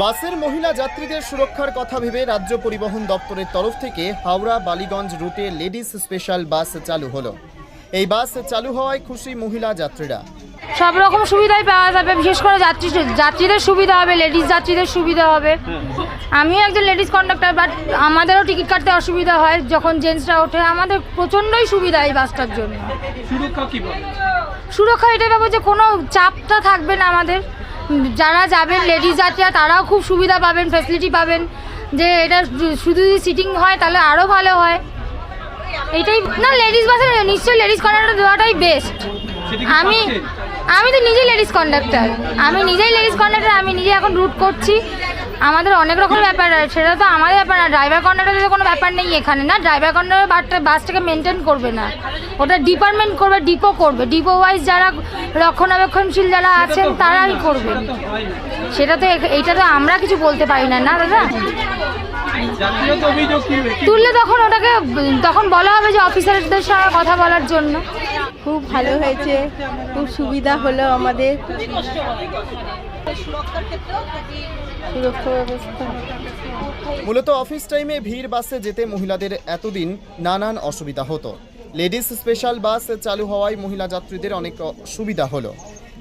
বাসের মহিলা যাত্রীদের সুরক্ষার কথা ভেবে রাজ্য পরিবহন দপ্তরের তরফ থেকে হাওড়া বালিগঞ্জ রুটে লেডিস স্পেশাল বাস চালু হলো। এই বাস চালু হওয়ায় খুশি মহিলা যাত্রীরা। সব রকম সুবিধাই পাওয়া যাবে বিশেষ করে যাত্রী যাত্রীদের সুবিধা হবে লেডিস যাত্রীদের সুবিধা হবে। আমিও একজন লেডিস কন্ডাক্টর বাট আমাদেরও টিকিট কাটতে অসুবিধা হয় যখন জেন্টসরা ওঠে। আমাদের প্রচণ্ডই সুবিধা এই বাসটার জন্য। সুরক্ষা কি বলে সুরক্ষা এটাই পাবো যে কোনো চাপটা থাকবে না আমাদের। যারা যাবেন লেডিস যাত্রীরা তারাও খুব সুবিধা পাবেন ফ্যাসিলিটি পাবেন। যে এটা শুধু যদি সিটিং হয় তাহলে আরও ভালো হয়। এটাই না লেডিস বাসে নিশ্চয়ই লেডিস কন্ডাক্টর দেওয়াটাই বেস্ট আমি আমি তো নিজেই লেডিস কন্ডাক্টর আমি নিজেই লেডিস কন্ডাক্টর আমি নিজে এখন রুট করছি। আমাদের অনেক রকম ব্যাপার আছে সেটা তো আমাদের ব্যাপার না। ড্রাইভার কন্ডাক্টরের কোনো ব্যাপার নেই এখানে না? ড্রাইভার কন্ডাক্টর বাসটা বাসটাকে মেনটেন করবে না। ওটা ডিপার্টমেন্ট করবে ডিপো করবে। ডিপো ওয়াইজ যারা রক্ষণাবেক্ষণশীল যারা আছেন তারাই করবে। সেটা তো হয় এইটা তো আমরা কিছু বলতে পারি না না দাদা? তুললে তখন ওটাকে তখন বলা হবে যে অফিসারদের সঙ্গে কথা বলার জন্য। খুব ভালো হয়েছে খুব সুবিধা হলো আমাদের। সুরক্ষা ব্যবস্থা। মূলত অফিস টাইমে ভিড় বাসে যেতে মহিলাদের এতদিন নানান অসুবিধা হতো। লেডিস স্পেশাল বাস চালু হওয়ায় মহিলা যাত্রীদের অনেক সুবিধা হলো।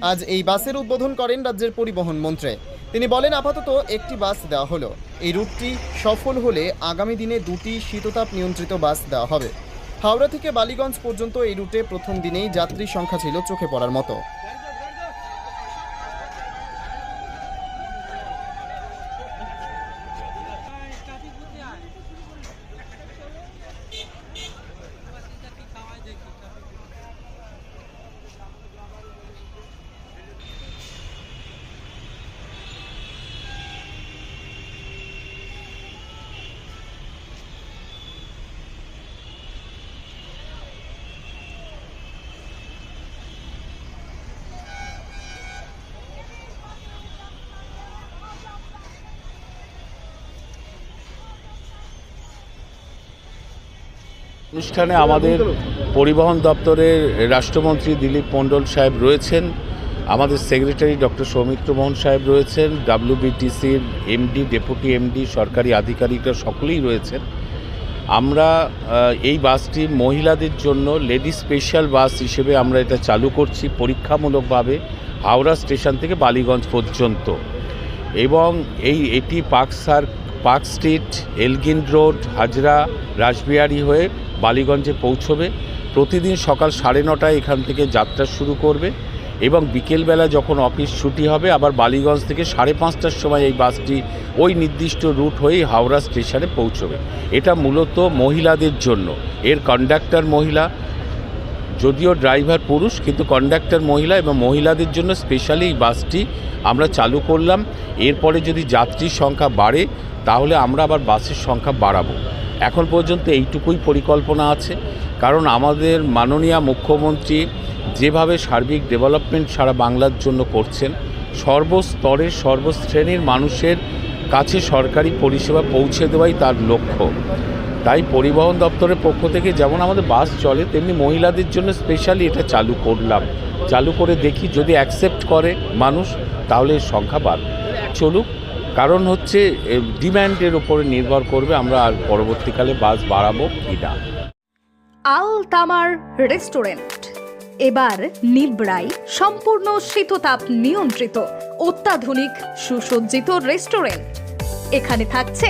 আজ এই বাসের উদ্বোধন করেন রাজ্যের পরিবহন মন্ত্রী। তিনি বলেন আপাতত একটি বাস দেওয়া হলো। এই রুটটি সফল হলে আগামী দিনে দুটি শীততাপ নিয়ন্ত্রিত বাস দেওয়া হবে। হাওড়া থেকে বালিগঞ্জ পর্যন্ত এই রুটে প্রথম দিনেই যাত্রী সংখ্যা ছিল চোখে পড়ার মতো। অনুষ্ঠানে আমাদের পরিবহন দপ্তরের রাষ্ট্রমন্ত্রী দিলীপ মণ্ডল সাহেব রয়েছেন, আমাদের সেক্রেটারি ডক্টর সৌমিত্র মোহন সাহেব রয়েছেন, ডাব্লিউবিটিসির এমডি, ডেপুটি এমডি, সরকারি আধিকারিকরা সকলেই রয়েছেন। আমরা এই বাসটি মহিলাদের জন্য লেডি স্পেশাল বাস হিসেবে আমরা এটা চালু করছি পরীক্ষামূলকভাবে হাওড়া স্টেশন থেকে বালিগঞ্জ পর্যন্ত। এবং এই, এটি park SAARC park street, Elgin road, Hazra, Rashbehari হয়ে বালিগঞ্জে পৌঁছবে, প্রতিদিন সকাল সাড়ে নটায় এখান থেকে যাত্রা শুরু করবে এবং বিকেলবেলা যখন অফিস ছুটি হবে, আবার বালিগঞ্জ থেকে সাড়ে পাঁচটার সময় এই বাসটি ওই নির্দিষ্ট রুট হয়েই হাওড়া স্টেশনে পৌঁছবে। এটা মূলত মহিলাদের জন্য। এর কন্ডাক্টর মহিলা যদিও ড্রাইভার পুরুষ, কিন্তু কন্ডাক্টর মহিলা এবং মহিলাদের জন্য স্পেশালি এই বাসটি আমরা চালু করলাম। এরপরে যদি যাত্রীর সংখ্যা বাড়ে, তাহলে আমরা আবার বাসের সংখ্যা বাড়াবো। এখন পর্যন্ত এইটুকুই পরিকল্পনা আছে। কারণ আমাদের মাননীয় মুখ্যমন্ত্রী যেভাবে সার্বিক ডেভেলপমেন্ট সারা বাংলার জন্য করছেন, সর্বস্তরের, সর্বশ্রেণীর মানুষের কাছে সরকারি পরিষেবা পৌঁছে দেওয়াই তার লক্ষ্য। তাই পরিবহন দপ্তরের পক্ষ থেকে যেমন আমাদের বাস চলে, তেমনি মহিলাদের জন্য স্পেশালি এটা চালু করলাম। চালু করে দেখি যদি অ্যাকসেপ্ট করে মানুষ, তাহলে এর সংখ্যা বাড়বে। চলুক, কারণ হচ্ছে ডিম্যান্ডের উপরে নির্ভর করবে আমরা আর পরবর্তীকালে বাস বাড়াবো কি না। আল তামার রেস্টুরেন্ট। এবার নিবড়াই সম্পূর্ণ শীততাপ নিয়ন্ত্রিত, অত্যাধুনিক, সুসজ্জিত রেস্টুরেন্ট। এখানে থাকছে